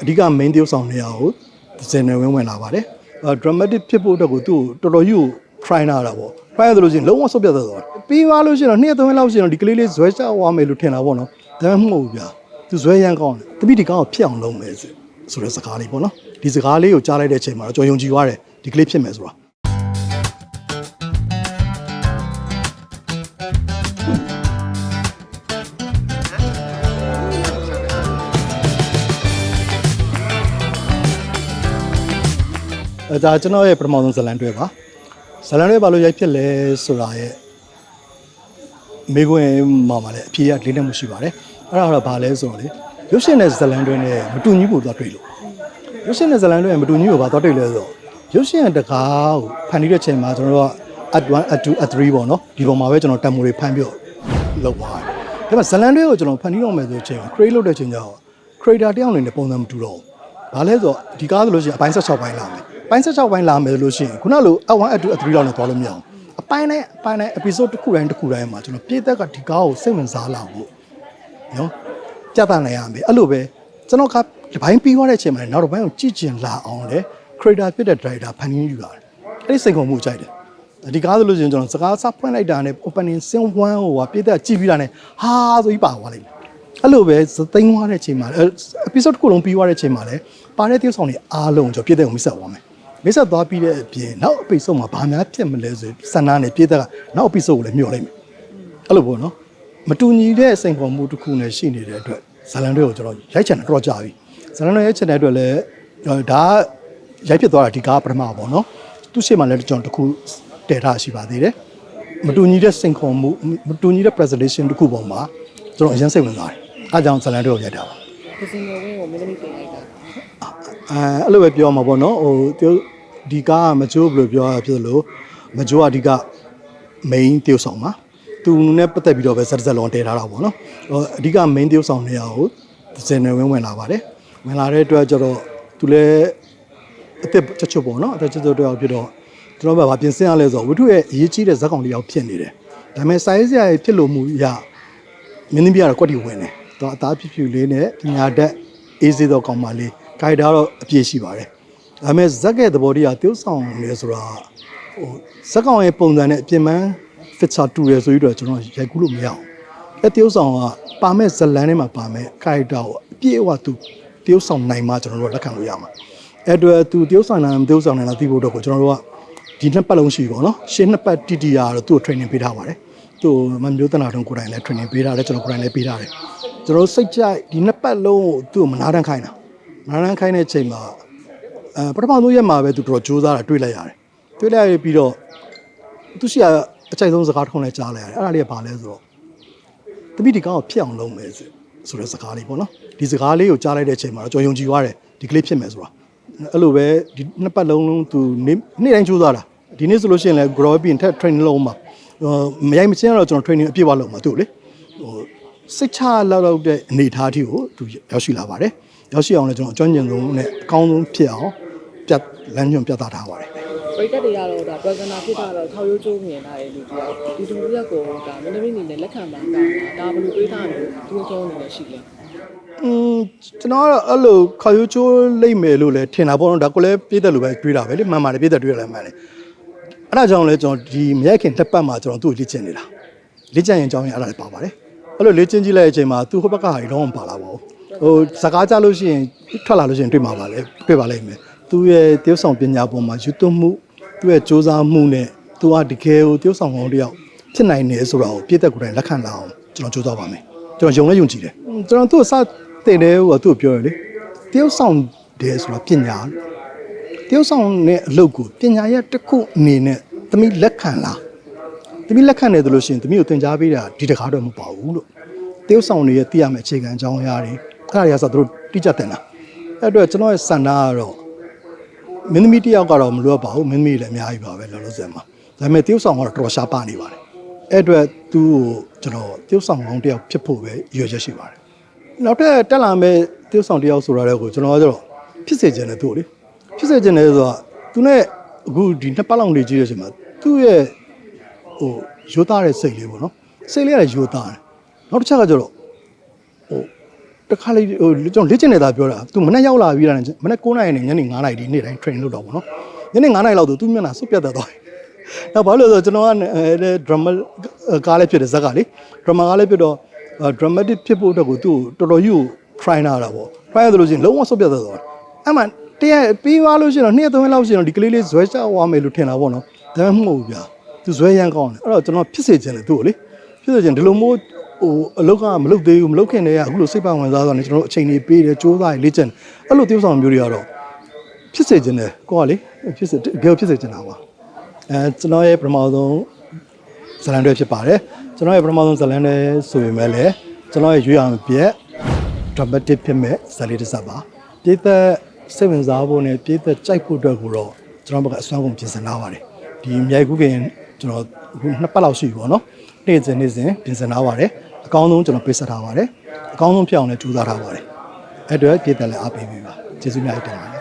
အဓိက main တယောက်ဆောင်နေရကိုစင်နယ်ဝင်ဝင်လာပါတယ်အဲ dramatic ဖြစ်ဖို့အတွက်ကိုသူ့ကိုတော်တော်ကြီးကို try နာတာပေါ့ try ရတယ်လို့ရှိရင်လုံးဝဆုတ်ပြတ်သွားတယ်ပြီးသွားလို့ရှိရင်တော့နှစ်ရက်သုံးရက်လောက်ရှိရင်တော့ဒီကလေးလေးဇွဲချသွားမယ်လို့ထင်တာပေါ့နော်ဒါပေမဲ့မဟုတ်ဘူးဗျာသူဇွဲရမ်းကောင်းတယ်တပိဒီကောင်ကိုဖြစ်အောင်လုပ်မယ်ဆိုဆိုတဲ့စကားလေးပေါ့နော်ဒီစကားလေးကိုကြားလိုက်တဲ့အချိန်မှာတော့ကျွန်တော်ယုံကြည်သွားတယ်ဒီကလေးဖြစ်မယ်ဆိုတာ အဲဒါကျွန်တော်ရဲ့ပထမဆုံးဇတ်လန်တွဲပါဇတ်လန်တွဲဘာလို့ရိုက်ဖြစ်လဲဆိုတာရဲ့မိခွန်းမှာမှာလည်းအဖြေရလေးနဲ့မှုရှိပါတယ်အဲ့ဒါကတော့ဘာလဲဆိုတော့လေရုပ်ရှင်နဲ့ဇတ်လန်တွဲနဲ့မတူညီဘူးသွားတွေ့လို့ရုပ်ရှင်နဲ့ဇတ်လန်တွဲနဲ့မတူညီဘူးဘာသွားတွေ့လဲဆိုတော့ရုပ်ရှင်တကားကိုဖန်တီးတဲ့ချိန်မှာကျွန်တော်တို့က at 1 at 2 at 3ပေါ့နော်ဒီပုံမှာပဲကျွန်တော်တက်မိုတွေဖန်ပြီးတော့လုပ်သွားတယ်ဒါပေမဲ့ဇတ်လန်တွဲကိုကျွန်တော်ဖန်တီးတော့မယ်ဆိုတဲ့အချိန်မှာ create လုပ်တဲ့ချိန်ကျတော့ creator တယောက်အနေနဲ့ပုံစံမတူတော့ဘူး။ဘာလဲဆိုတော့ဒီကားဆိုလို့ရှိရင်အပိုင်း16ပိုင်းလာမယ်။ ပိုင်း16ပိုင်းလာမယ်လို့ရှိရင်ခုနလို at1 at2 at3 လောက်နဲ့သွားလို့မရအောင်။အပိုင်းတိုင်းအပိုင်းတိုင်း episode တစ်ခုတိုင်းတစ်ခုတိုင်းမှာကျွန်တော်ပြည်သက်ကဒီကားကိုစိတ်ဝင်စားလာဖို့နော်ကြတာနိုင်ရမယ်။အဲ့လိုပဲကျွန်တော်ကဒီပိုင်းပြီးသွားတဲ့အချိန်မှာလည်းနောက်တစ်ပိုင်းကိုကြည့်ကျင်လာအောင်လေ creator ဖြစ်တဲ့ director ဖန်တီးယူရတယ်။အဲ့ဒီစိတ်ကုန်မှုကြိုက်တယ်။ဒီကားဆိုလို့ရှိရင်ကျွန်တော်စကားစဖွင့်လိုက်တာနဲ့ opening scene 1ဟိုကပြည်သက်ကြည့်ပြီးတာနဲ့ဟာဆိုပြီးပါသွားလိမ့်မယ်။အဲ့လိုပဲသသိမ်းသွားတဲ့အချိန်မှာအဲ episode တစ်ခုလုံးပြီးသွားတဲ့အချိန်မှာလည်းပါတဲ့သရုပ်ဆောင်တွေအားလုံးကျွန်တော်ပြည့်တဲ့ကိုမိတ်ဆက်သွားမယ် မိတ်ဆက်သွားပြီးတဲ့အပြင်နောက် episode မှာဘာများဖြစ်မလဲဆိုစန္ဒာနဲ့ပြည့်တဲ့ကနောက် episode ကိုလည်းမျှော်လိုက်မယ်အဲ့လိုပေါ့နော်မတူညီတဲ့စိန်ခေါ်မှုတစ်ခုနဲ့ရှိနေတဲ့အတွက်ဇာလန်တွေကိုကျွန်တော်ရိုက်ချင်တာတော့ကြာပြီဇာလန်တွေရိုက်ချင်တဲ့အတွက်လည်းဒါရိုက်ဖြစ်သွားတာဒီကားပထမပေါ့နော်သူ့ရှေ့မှာလည်းကျွန်တော်တစ်ခုတည်ထားရှိပါသေးတယ်မတူညီတဲ့စိန်ခေါ်မှုမတူညီတဲ့ presentation တစ်ခုပေါ်မှာကျွန်တော်အရင်စိတ်ဝင်စားတယ်အားကြောင့်ဇာလန်တွေကိုရိုက်တာပါဒီစင်ကိုဝင်းကိုမင်းသမီးပြင်လိုက်တာ အဲအဲ့လိုပဲပြောမှာပေါ့နော်ဟိုသူဒီကားကမချိုးဘယ်လိုပြောရဖြစ်လို့မချိုးကအဓိက main တယောက်ဆောင်ပါသူနဲ့ပတ်သက်ပြီးတော့ပဲဇက်ဇက်လုံးတည်ထားတာပေါ့နော်ဟိုအဓိက main တယောက်ဆောင်နေရကိုစင်နယ်ဝင်ဝင်လာပါတယ်ဝင်လာတဲ့အတွက်ကျတော့သူလည်းအသက်ချက်ချုပ်ပေါ့နော်အသက်ချက်ချုပ်တယောက်ဖြစ်တော့ကျွန်တော်ဘာပြင်ဆင်ရလဲဆိုတော့ဝိထုရဲ့အရေးကြီးတဲ့ဇက်ကောင်တစ်ယောက်ဖြစ်နေတယ်ဒါပေမဲ့ size ရရဲ့ဖြစ်လို့မှုရမင်းသမီးကတော့ကွက်တီဝင်တယ်တော့အသားဖြူဖြူလေးနဲ့ပညာတတ်အေးစေးသောကောင်မလေး ဂိုက်တာတော့အပြည့်ရှိပါတယ်ဒါပေမဲ့ဇက်ရဲ့သဘောတရားတိုးဆောင်နေဆိုတာဟိုဇက်ကောင်ရဲ့ပုံစံနဲ့အပြင်ပန်း feature တူတယ်ဆိုပြီးတော့ကျွန်တော်ရိုက်ကူးလို့မရအောင်အဲတိုးဆောင်ကပါမဲ့ဇလန်ထဲမှာပါမဲ့ဂိုက်တာကိုအပြည့်အဝသူတိုးဆောင်နိုင်မှကျွန်တော်တို့ကလက်ခံလို့ရမှာအဲ့အတွက်သူတိုးဆောင်နိုင်မတိုးဆောင်နိုင်လားသိဖို့တော့ကိုကျွန်တော်တို့ကဒီနှစ်ပတ်လုံးရှိပြီပေါ့နော်ရှင်းနှစ်ပတ်တီတီယာတော့သူ့ကို training ပေးထားပါတယ်သူ့မမျိုးတနာတုံးကိုယ်တိုင်လည်း training ပေးထားတယ်ကျွန်တော်ကိုယ်တိုင်လည်းပေးထားတယ်ကျွန်တော်စိတ်ကြိုက်ဒီနှစ်ပတ်လုံးကိုသူ့ကိုမနာတမ်းခိုင်းတာမ နာတမ်းခိုင်းတဲ့အချိန်မှာအဲပထမဆုံးရက်မှာပဲသူတော်တော်ကြိုးစားတာတွေ့လိုက်ရတယ်တွေ့လိုက်ရပြီးတော့သူရှိရအကြိုက်ဆုံးစကားထုံးလဲကြားလိုက်ရတယ်အဲ့ဒါလေးကဘာလဲဆိုတော့တပိဒီကောင်ကိုဖြစ်အောင်လုပ်မယ်ဆိုဆိုတဲ့စကားလေးပေါ့နော်ဒီစကားလေးကိုကြားလိုက်တဲ့အချိန်မှာတော့ကျွန်တော်ယုံကြည်သွားတယ်ဒီကလေးဖြစ်မယ်ဆိုတာအဲ့လိုပဲဒီနှစ်ပတ်လုံးလုံးသူနေ့နေ့တိုင်းကြိုးစားတာဒီနေ့ဆိုလို့ရှိရင်လည်း grow up ပြီးထက် training လုပ်မှာဟိုမရိုက်မချင်းတော့ကျွန်တော် training အပြည့်အဝလုပ်မှာသူ့လေဟိုစိတ်ချလောက်လောက်တဲ့အနေအထားအထိကိုသူရောက်ရှိလာပါတယ် ရောက်ရှိအောင်လည်းကျွန်တော်အကျွမ်းကျင်ဆုံးနဲ့အကောင်းဆုံးဖြစ်အောင်ပြတ်လမ်းညွှန်ပြသထားပါတယ်ပရိသတ်တွေကတော့ဒါ presenter ဖြစ်တာတော့ထောက်ရိုးကျိုးမြင်လာတဲ့လူတယောက်ဒီလူတစ်ယောက်ကိုဒါမင်းသမီးအနေနဲ့လက်ခံပါတာဒါဘယ်လိုတွေးထားလဲသူ့အကျိုးအနေနဲ့ရှိလဲอืมကျွန်တော်ကတော့အဲ့လိုခေါ်ရိုးချိုးလိမ့်မယ်လို့လည်းထင်တာပေါ့နော်ဒါကိုလည်းပြည့်တဲ့လူပဲတွေးတာပဲလေမှန်ပါတယ်ပြည့်တဲ့တွေးရလည်းမှန်တယ်အဲ့ဒါကြောင့်လဲကျွန်တော်ဒီမရိုက်ခင်တစ်ပတ်မှာကျွန်တော်သူ့ကိုလေ့ကျင့်နေတာလေ့ကျင့်ရင်အကြောင်းရင်အဲ့ဒါလည်းပါပါတယ်အဲ့လိုလေ့ကျင့်ကြည့်လိုက်တဲ့အချိန်မှာသူ့ဟိုဘက်ကဟာကြီးတော့မပါလာပါဘူး ဟိုစကားကြလို့ရှိရင်ထွက်လာလို့ရှိရင်တွေ့မှာပါလေတွေ့ပါလိမ့်မယ်သူ့ရဲ့တယောက်ဆောင်ပညာပေါ်မှာယူသွမှုသူ့ရဲ့စူးစမ်းမှုနဲ့သူကတကယ်ကိုတယောက်ဆောင်ကောင်းတယောက်ဖြစ်နိုင်တယ်ဆိုတာကိုပြည့်တဲ့ကိုယ်တိုင်လက်ခံလာအောင်ကျွန်တော်စူးစမ်းပါမယ်ကျွန်တော်ယုံလဲယုံကြည်တယ်ကျွန်တော်သူ့ကိုစတင်တယ်ဟိုကသူ့ကိုပြောရလေတယောက်ဆောင်တယ်ဆိုတာပညာတယောက်ဆောင်နဲ့အလုပ်ကိုပညာရဲ့တစ်ခုအနေနဲ့သမီးလက်ခံလားသမီးလက်ခံတယ်ဆိုလို့ရှိရင်သမီးကိုသင်ကြားပေးတာဒီတကားတော့မပါဘူးလို့တယောက်ဆောင်တွေရဲ့သိရမယ့်အခြေခံအကြောင်းအရာတွေ အဲ့ဒါတွေကဆိုသူတို့တိကျတင်တာအဲ့အတွက်ကျွန်တော်ရဲ့စန္ဒကတော့မင်းသမီးတစ်ယောက်ကတော့မလွတ်ပါဘူးမင်းသမီးလည်းအများကြီးပါပဲလောလောဆယ်မှာဒါပေမဲ့တယောက်ဆောင်ကတော့တော်တော်ရှားပါနေပါတယ်အဲ့အတွက်သူ့ကိုကျွန်တော်တယောက်ဆောင်ကောင်းတစ်ယောက်ဖြစ်ဖို့ပဲရည်ရွယ်ချက်ရှိပါတယ်နောက်ထပ်တက်လာမဲ့တယောက်ဆောင်တယောက်ဆိုတာလည်းကိုကျွန်တော်ကကျတော့ဖြစ်စေခြင်းနဲ့သူ့ကိုလေဖြစ်စေခြင်းနဲ့ဆိုတော့သူနဲ့အခုဒီနှစ်ပတ်လောက်နေကြည့်တဲ့အချိန်မှာသူ့ရဲ့ဟိုရိုးသားတဲ့စိတ်လေးပေါ့နော်စိတ်လေးကလည်းရိုးသားတယ်နောက်တစ်ချက်ကကျတော့ဟို တစ်ခါလေးဟိုကျွန်တော်လေ့ကျင့်နေတာပြောတာ तू မနေ့ရောက်လာပြီးတာနဲ့မနေ့9နာရီနဲ့ညနေ9နာရီဒီနေ့တိုင်း train လုပ်တော့ဗောနော်ညနေ9နာရီလောက်ဆို तू မျက်နှာစွတ်ပြတ်တတ်သွားတယ်နောက်ဘာလို့လဲဆိုတော့ကျွန်တော်ကအဲ drama ကားလေးဖြစ်တယ်ဇက်ကလေ drama ကားလေးဖြစ်တော့ dramatic ဖြစ်ဖို့အတွက်ကိုသူ့ကိုတော်တော်ကြီးကို try နာတာဗော try ရတယ်လို့ရှိရင်လုံးဝစွတ်ပြတ်တတ်သွားတယ်အဲ့မှတရက်ပြီးသွားလို့ရှိရင်တော့နေ့သုံးရက်လောက်ရှိရင်တော့ဒီကလေးလေးဇွဲချသွားမယ်လို့ထင်တာဗောနော်ဒါမှမဟုတ်ဘူးဗျာသူဇွဲရမ်းကောင်းတယ်အဲ့တော့ကျွန်တော်ဖြစ်စေချင်တယ်သူ့ကိုလေဖြစ်စေချင်ဒီလိုမျိုး ဟိုအလုတ်ကမလုတ်သေးဘူးမလုတ်ခင်တည်းကအခုလိုစိတ်ပါဝင်စားသွားတယ်ကျွန်တော်တို့အချိန်ကြီးပေးတယ်စူးစမ်းလေ့ကျင့်အဲ့လို tiêu ဆောင်မျိုးတွေကတော့ဖြစ်စေချင်တယ်ကိုကလေဖြစ်စေတကယ်ဖြစ်စေချင်တာပါအဲကျွန်တော်ရဲ့ပထမဆုံးဇလန်တွေဖြစ်ပါတယ်ကျွန်တော်ရဲ့ပထမဆုံးဇလန်တွေဆိုရင်လည်းကျွန်တော်ရဲ့ရွေးအောင်ပြက် dramatic ဖြစ်မဲ့ဇာတ်လေးတစ်စပ်ပါပြည်သက်စိတ်ဝင်စားဖို့နဲ့ပြည်သက်ကြိုက်ဖို့အတွက်ကိုတော့ကျွန်တော်ဘက်ကအစွမ်းကုန်ပြင်ဆင်ထားပါတယ်ဒီမြိုက်ကူးခင်ကျွန်တော်အခုနှစ်ပတ်လောက်ရှိပြီပေါ့နော်နေ့စဉ်နေ့စဉ်ပြင်ဆင်ထားပါတယ် အကောင်းဆုံးကျွန်တော်ပေးဆက်ထားပါတယ်အကောင်းဆုံးဖြစ်အောင်လည်းကြိုးစားထားပါတယ်အဲ့အတွက်ပြည်သက်လည်းအားပေးပေးပါကျေးဇူးများတင်ပါတယ်